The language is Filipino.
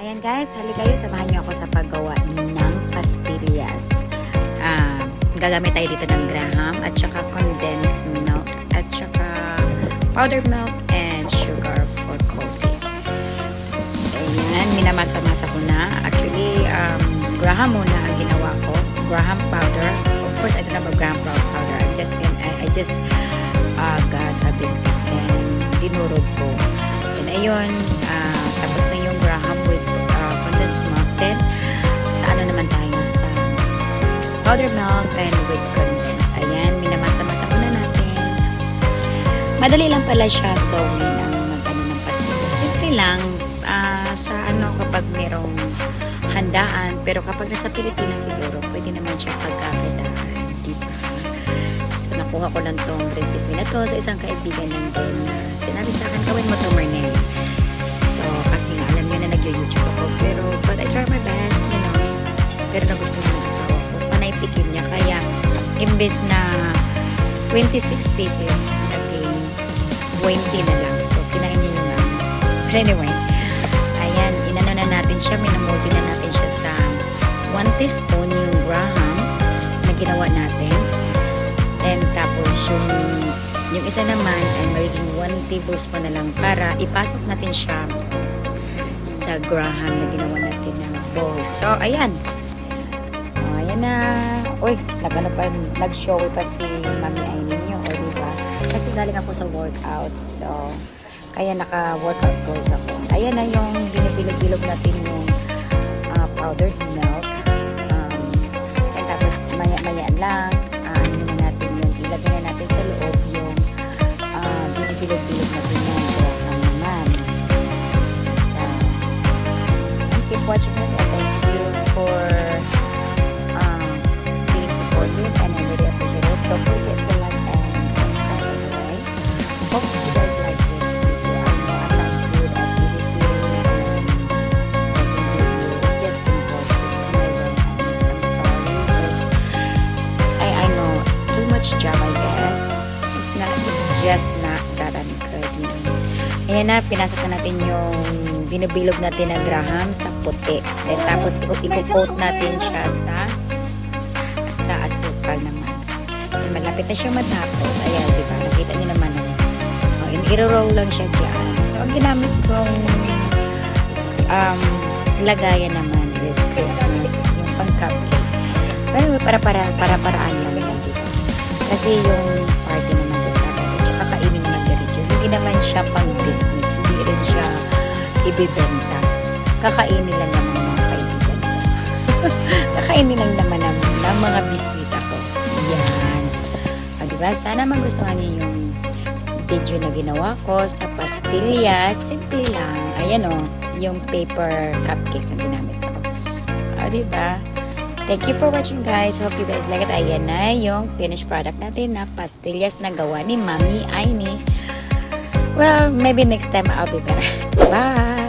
Ayan guys, hali kayo, samahan niyo ako sa paggawa ng pastillas. Ah, gagamit tayo dito ng graham at saka condensed milk at saka powdered milk and sugar for coating. Ayan, minamasa-masa ko na. Actually, um, graham muna ang ginawa ko. Graham powder. Of course, I don't have a graham powder. I just, I, I just uh, got a biscuits then dinurog ko. And ayun, ah, uh, condensed milk. Then, sa ano naman tayo sa powdered milk and with condensed. Ayan, minamasa-masa muna natin. Madali lang pala siya gawin ang mag-ano ng pastilla. Simple lang ah, sa ano kapag merong handaan. Pero kapag nasa Pilipinas siguro, pwede naman siya pagkakadaan. Di ba? So, nakuha ko lang tong recipe na to sa isang kaibigan ng din na sinabi sa akin, gawin mo to, Mernel. So, kasi alam niya na nag-YouTube ako. Imbes na 26 pieces, naging 20 na lang. So, kinain niya yung. But anyway, ayan, inano na natin siya. Minamulti na natin siya sa 1 teaspoon yung graham na ginawa natin. And tapos yung yung isa naman ay magiging 1 tablespoon na lang para ipasok natin siya sa graham na ginawa natin ng bowl. So, ayan. Oh, ayan na. Uy, nagano pa, nag-showy pa si Mami ay ninyo, o diba? Kasi galing ako sa workout, so, kaya naka-workout clothes ako. Ayan na yung binibilog-bilog natin yung ah, powdered milk. Um, and tapos, maya-maya lang, ah, ano na natin yun, ilagay na natin sa loob yung ah, binibilog-bilog natin Hope you like this video. I know videos. Just simple. It's my way. I'm, I, know too much job guess. It's not, it's just not that I'm good. Ayan na, pinasok na natin yung binibilog natin na graham sa puti. Then tapos i-coat natin siya sa sa asukal naman. Malapit na siya matapos. Ayan, di ba? Nakita niyo naman. Oh, oh, i-roll lang siya dyan. So, ang ginamit kong um, lagayan naman is Christmas. Yung pang cupcake. Pero para para para paraan lang yan, di ba? Kasi yung party naman sa Sabado, tsaka kainin naman ganito. Hindi naman siya pang business. Hindi rin siya ibibenta. Kakainin lang naman ng mga kaibigan ko. Kakainin lang naman ng, ng mga bisita ko. Yan. O, diba? Sana magustuhan niyo yung video na ginawa ko sa pastilya. Simple lang. Ayan o, yung paper cupcakes ang ginamit ko. O, diba? Thank you for watching guys. Hope you guys like it. Ayan na yung finished product natin na pastillas na gawa ni Mami Aini. Well, maybe next time I'll be better. Bye!